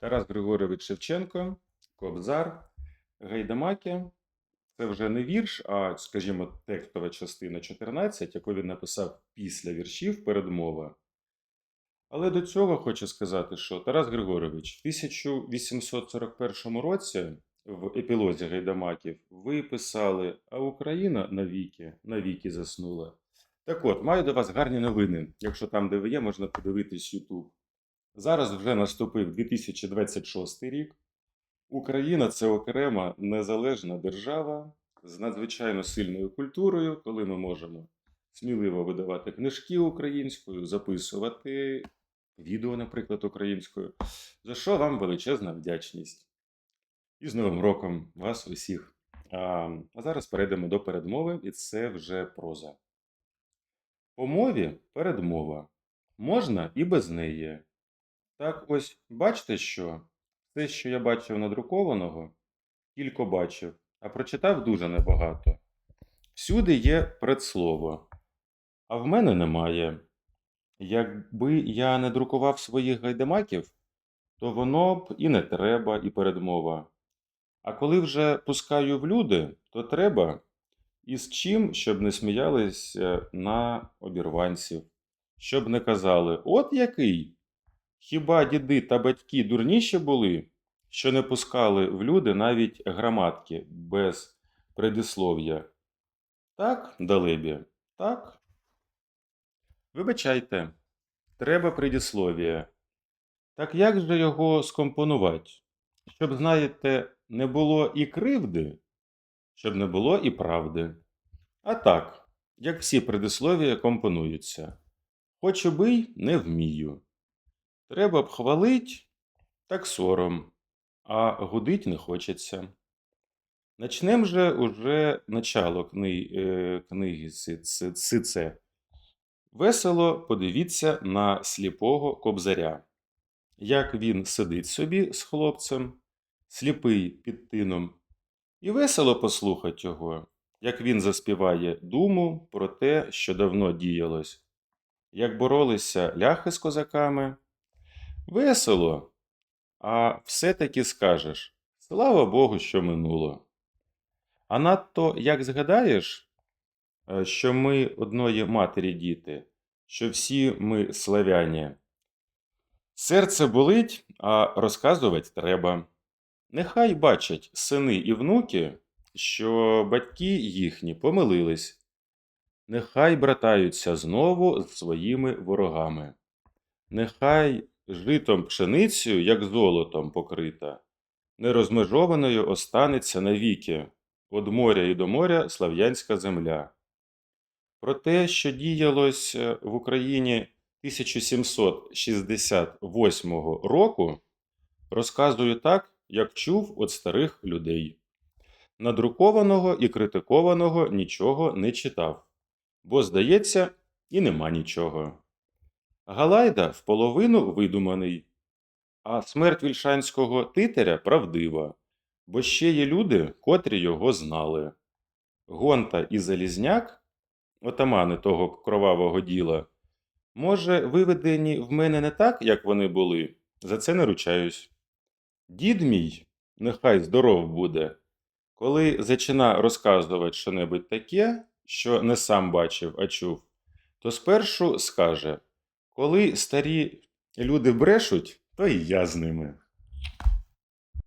Тарас Григорович Шевченко, Кобзар, Гайдамаки. Це вже не вірш, а, скажімо, текстова частина 14, яку він написав після віршів передмова. Але до цього хочу сказати, що Тарас Григорович в 1841 році в епілозі Гайдамаків ви писали, а Україна навіки, навіки заснула. Так от, маю до вас гарні новини. Якщо там, де ви є, можна подивитись YouTube. Зараз вже наступив 2026 рік. Україна це окрема незалежна держава з надзвичайно сильною культурою, коли ми можемо сміливо видавати книжки українською, записувати відео, наприклад, українською. За що вам величезна вдячність. І з Новим роком вас усіх. А, зараз перейдемо до передмови, і це вже проза. По мові передмова. Можна і без неї. Так ось, бачите що? Те, що я бачив надрукованого, тільки бачив, а прочитав дуже небагато. Всюди є предслово, а в мене немає. Якби я не друкував своїх гайдамаків, то воно б і не треба, і передмова. А коли вже пускаю в люди, то треба і з чим, щоб не сміялись на обірванців, щоб не казали, от який. Хіба діди та батьки дурніші були, що не пускали в люди навіть граматки без предислов'я? Так, далебі, так. Вибачайте, треба предислов'я. Так як же його скомпонувати? Щоб, знаєте, не було і кривди, щоб не було і правди. А так, як всі предислов'я компонуються. Хочу бий, не вмію. Треба б хвалить, так сором, а гудить не хочеться. Начнем же уже начало е, книги Си- Сице. Весело подивіться на сліпого кобзаря. Як він сидить собі з хлопцем, сліпий під тином, і весело послухать його, як він заспіває думу про те, що давно діялось, як боролися ляхи з козаками. Весело, а все-таки скажеш слава Богу, що минуло. А надто як згадаєш, е, що ми одної матері діти, що всі ми славяні. Серце болить, а розказувати треба. Нехай бачать сини і внуки, що батьки їхні помилились. Нехай братаються знову з своїми ворогами. Нехай житом пшеницею, як золотом покрита, нерозмежованою останеться навіки, од моря і до моря слав'янська земля. Про те, що діялось е, в Україні 1768 року, розказую так, як чув від старих людей. Надрукованого і критикованого нічого не читав, бо, здається, і нема нічого. Галайда вполовину видуманий, а смерть вільшанського титаря правдива, бо ще є люди, котрі його знали. Гонта і Залізняк, отамани того кровавого діла, може, виведені в мене не так, як вони були, за це не ручаюсь. Дід мій, нехай здоров буде, коли зачина розказувати що-небудь таке, що не сам бачив, а чув, то спершу скаже: коли старі люди брешуть, то і я з ними.